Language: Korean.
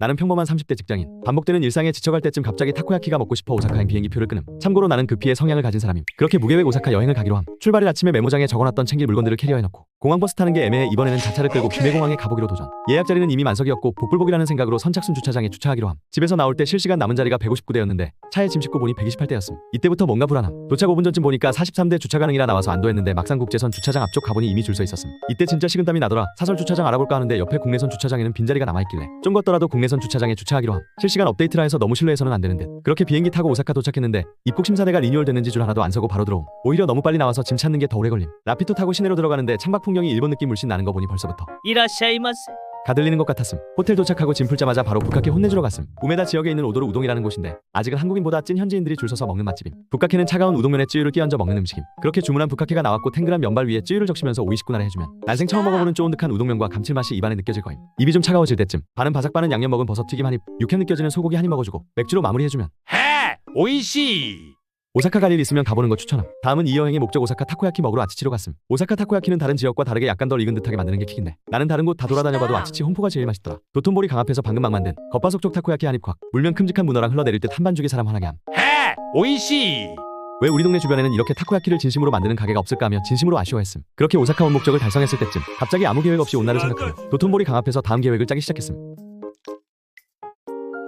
나는 평범한 30대 직장인. 반복되는 일상에 지쳐갈 때쯤 갑자기 타코야키가 먹고 싶어 오사카행 비행기 표를 끊음. 참고로 나는 급히의 성향을 가진 사람임. 그렇게 무계획 오사카 여행을 가기로 함. 출발일 아침에 메모장에 적어놨던 챙길 물건들을 캐리어에 넣고 공항 버스 타는 게 애매해 이번에는 자차를 끌고 김해공항에 가보기로 도전. 예약 자리는 이미 만석이었고 복불복이라는 생각으로 선착순 주차장에 주차하기로 함. 집에서 나올 때 실시간 남은 자리가 159대였는데 차에 짐 싣고 보니 128대였음. 이때부터 뭔가 불안함. 도착 5분 전쯤 보니까 43대 주차 가능이라 나와서 안도했는데 막상 국제선 주차장 앞쪽 가보니 이미 줄 서 있었음. 이때 진짜 식은땀이 나더라. 사설 주차장 알아볼까 하는데 옆에 국내선 주차장에는 빈자리가 남아있길래 좀 걷더라도 국내선 주차장에 주차하기로 함. 실시간 업데이트라 해서 너무 신뢰해서는 안 되는 듯. 그렇게 비행기 타고 오사카 도착했는데 입국 심사대가 리뉴얼 됐는지 줄 하나도 안 서고 바로 들어옴. 오히려 너무 빨리 나와서 짐 찾는 게 더 오래 걸림. 라피토 타고 시내로 들어가는데 창밖 풍경이 일본 느낌 물씬 나는 거 보니 벌써부터 이라샤이마세 가들리는 것 같았음. 호텔 도착하고 짐 풀자마자 바로 북카케 혼내주러 갔음. 우메다 지역에 있는 오도르 우동이라는 곳인데 아직은 한국인보다 찐 현지인들이 줄 서서 먹는 맛집임. 북카케는 차가운 우동면에 쯔유를 끼얹어 먹는 음식임. 그렇게 주문한 북카케가 나왔고 탱글한 면발 위에 쯔유를 적시면서 오이식구나를 해주면 난생 처음 먹어보는 쫀득한 우동면과 감칠맛이 입안에 느껴질 거임. 입이 좀 차가워질 때쯤 반은 바삭바는 양념 먹은 버섯 튀김 한 입, 육향 느껴지는 소고기 한 입 먹어주고 맥주로 마무리해주면 해 오이시 오사카 갈 일 있으면 가보는 거 추천함. 다음은 이 여행의 목적 오사카 타코야키 먹으러 아치치로 갔음. 오사카 타코야키는 다른 지역과 다르게 약간 덜 익은 듯하게 만드는 게 킥인데 나는 다른 곳 다 돌아다녀봐도 아치치 홍포가 제일 맛있더라. 도톤보리 강 앞에서 방금 막 만든 겉바속촉 타코야키 한입 콱. 물면 큼직한 문어랑 흘러내릴 듯 한반죽이 사람 환하게 함. 해! 오이시! 왜 우리 동네 주변에는 이렇게 타코야키를 진심으로 만드는 가게가 없을까 하며 진심으로 아쉬워했음. 그렇게 오사카 온 목적을 달성했을 때쯤 갑자기 아무 계획 없이 온 날을 생각하며 도톤보리 강 앞에서 다음 계획을 짜기 시작했음.